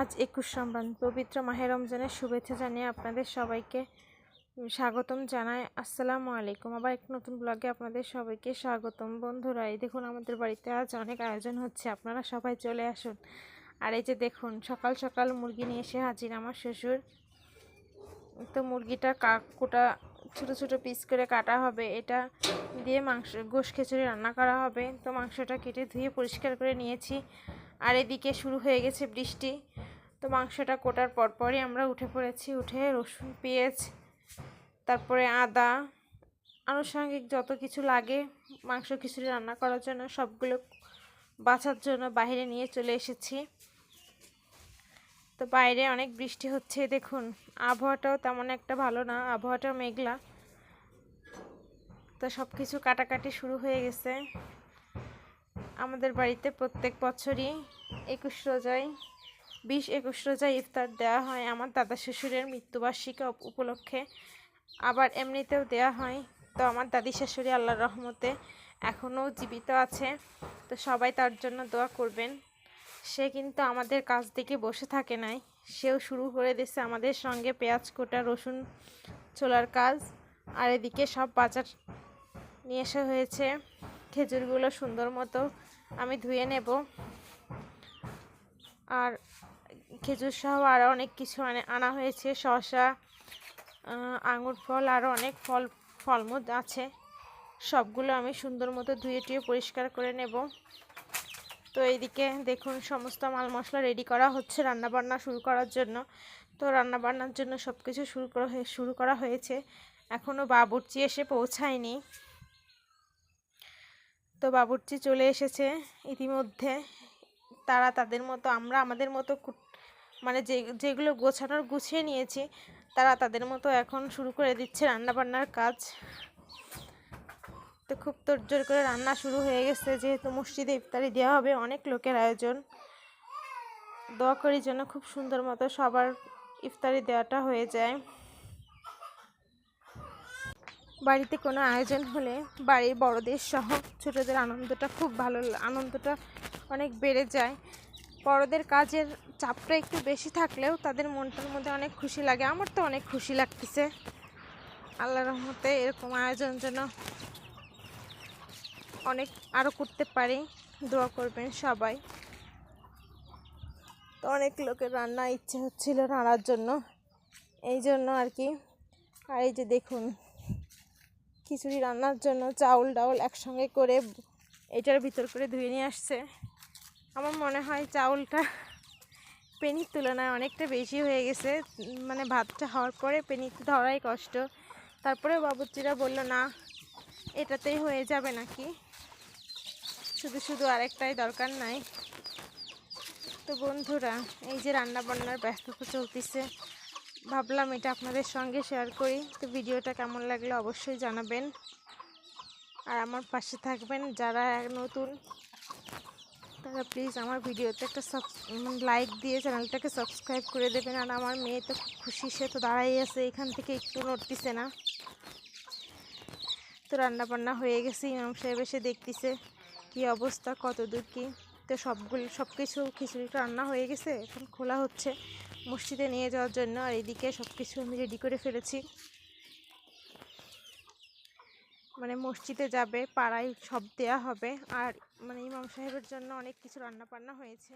আজ একুশ রমজান পবিত্র মাহে রমজানের শুভেচ্ছা জানিয়ে আপনাদের সবাইকে স্বাগতম জানাই। আসসালামু আলাইকুম। আবার এক নতুন ব্লগে আপনাদের সবাইকে স্বাগতম। বন্ধুরা, এই দেখুন আমাদের বাড়িতে আজ অনেক আয়োজন হচ্ছে। আপনারা সবাই চলে আসুন। আর এই যে দেখুন, সকাল সকাল মুরগি নিয়ে এসে হাজির আমার শ্বশুর। তো মুরগিটা কাকুটা ছোট ছোট পিস করে কাটা হবে। এটা দিয়ে মাংস, গোশ খিচুড়ি রান্না করা হবে। তো মাংসটা কেটে ধুয়ে পরিষ্কার করে নিয়েছি। আর এদিকে শুরু হয়ে গেছে বৃষ্টি। তো মাংসটা কোটার পরপরই আমরা উঠে পড়েছি, উঠে রসুন, পেঁয়াজ, তারপরে আদা, আনুষঙ্গিক যত কিছু লাগে মাংস খিচুড়ি রান্না করার জন্য সবগুলো বাছার জন্য বাইরে নিয়ে চলে এসেছি। তো বাইরে অনেক বৃষ্টি হচ্ছে, দেখুন। আবহাওয়াটাও তেমন একটা ভালো না, আবহাওয়াটাও মেঘলা। তো সব কিছু কাটাকাটি শুরু হয়ে গেছে। আমাদের বাড়িতে প্রত্যেক বছরই একুশ রোজায়, বিশ একুশ রোজায় ইফতার দেওয়া হয় আমার দাদা শ্বশুরের মৃত্যুবার্ষিকী উপলক্ষে। আবার এমনিতেও দেওয়া হয়। তো আমার দাদি শাশুড়ি আল্লাহর রহমতে এখনও জীবিত আছে। তো সবাই তার জন্য দোয়া করবেন। সে কিন্তু আমাদের কাছ থেকে বসে থাকে নাই। সেও শুরু করে দিয়েছে আমাদের সঙ্গে পেঁয়াজ, কোটা, রসুন, ছোলার কাজ। আর এদিকে সব বাজার নিয়ে আসা হয়েছে। খেজুরগুলো সুন্দর মতো আমি ধুয়ে নেব। আর খেজুর সহ আরও অনেক কিছু আনা হয়েছে। শসা আঙুর ফল আরও অনেক ফল, ফলমূল আছে। সবগুলো আমি সুন্দর মতো ধুয়ে টুয়ে পরিষ্কার করে নেব। তো এইদিকে দেখুন, সমস্ত মাল মশলা রেডি করা হচ্ছে রান্নাবান্না শুরু করার জন্য। তো রান্নাবান্নার জন্য সব কিছু শুরু করা শুরু করা হয়েছে। এখনও বাবুর্চি এসে পৌঁছায়নি। তো বাবুর্চি চলে এসেছে ইতিমধ্যে। তারা তাদের মতো, আমরা আমাদের মতো মানে যে, যেগুলো গোছানোর গুছিয়ে নিয়েছি, তারা তাদের মতো এখন শুরু করে দিচ্ছে রান্নাবান্নার কাজ। তো খুব তোড়জোড় করে রান্না শুরু হয়ে গেছে, যেহেতু মসজিদে ইফতারি দেওয়া হবে, অনেক লোকের আয়োজন। দোয়া করি যেন খুব সুন্দর মতো সবার ইফতারি দেওয়াটা হয়ে যায়। বাড়িতে কোনো আয়োজন হলে বাড়ির বড়দের সহ ছোটদের আনন্দটা খুব ভালো আনন্দটা অনেক বেড়ে যায়। বড়দের কাজের চাপটা একটু বেশি থাকলেও তাদের মনটার মধ্যে অনেক খুশি লাগে। আমার তো অনেক খুশি লাগতেছে। আল্লাহ রহমতে এরকম আয়োজন যেন অনেক আরও করতে পারি। দোয়া করবেন সবাই। তো অনেক লোকের রান্না ইচ্ছে হচ্ছিল রান্নার জন্য। এই জন্য আর কি। আর এই যে দেখুন খিচুড়ি রান্নার জন্য চাউল ডাউল একসঙ্গে করে এটার ভিতর করে ধুয়ে নিয়ে আসছে। আমার মনে হয় চাউলটা পেনির তুলনায় অনেকটা বেশি হয়ে গেছে। মানে ভাতটা হওয়ার পরে পেনিতে ধরাই কষ্ট। তারপরে বাবুচিরা বলল, না, এটাতেই হয়ে যাবে নাকি? শুধু শুধু আরেকটাই দরকার নাই। তো বন্ধুরা, এই যে রান্না বান্নার ব্যস্ততা চলতেছে। ভাবলাম এটা আপনাদের সঙ্গে শেয়ার করি। তো ভিডিওটা কেমন লাগলে অবশ্যই জানাবেন। আর আমার পাশে থাকবেন যারা নতুন, তারা প্লিজ আমার ভিডিওতে একটা লাইক দিয়ে চ্যানেলটাকে সাবস্ক্রাইব করে দেবেন। আর আমার মেয়ে তো খুব খুশি, সে তো দাঁড়াই আছে, এখান থেকে একটু নড়তিছে না। তো রান্না বান্না হয়ে গেছে, ইমাম সাহেব এসে দেখতেছে কি অবস্থা কত দূর কী। তো সবগুলো সব কিছু খিচুড়িটা রান্না হয়ে গেছে, এখন খোলা হচ্ছে। মসজিদে নিয়ে যাওয়ার জন্য আর এদিকে সব কিছু আমি রেডি করে ফেলেছি। মানে মসজিদে যাবে, পাড়ায় সব দেয়া হবে। আর মানে ইমাম সাহেবের জন্য অনেক কিছু রান্না বান্না হয়েছে।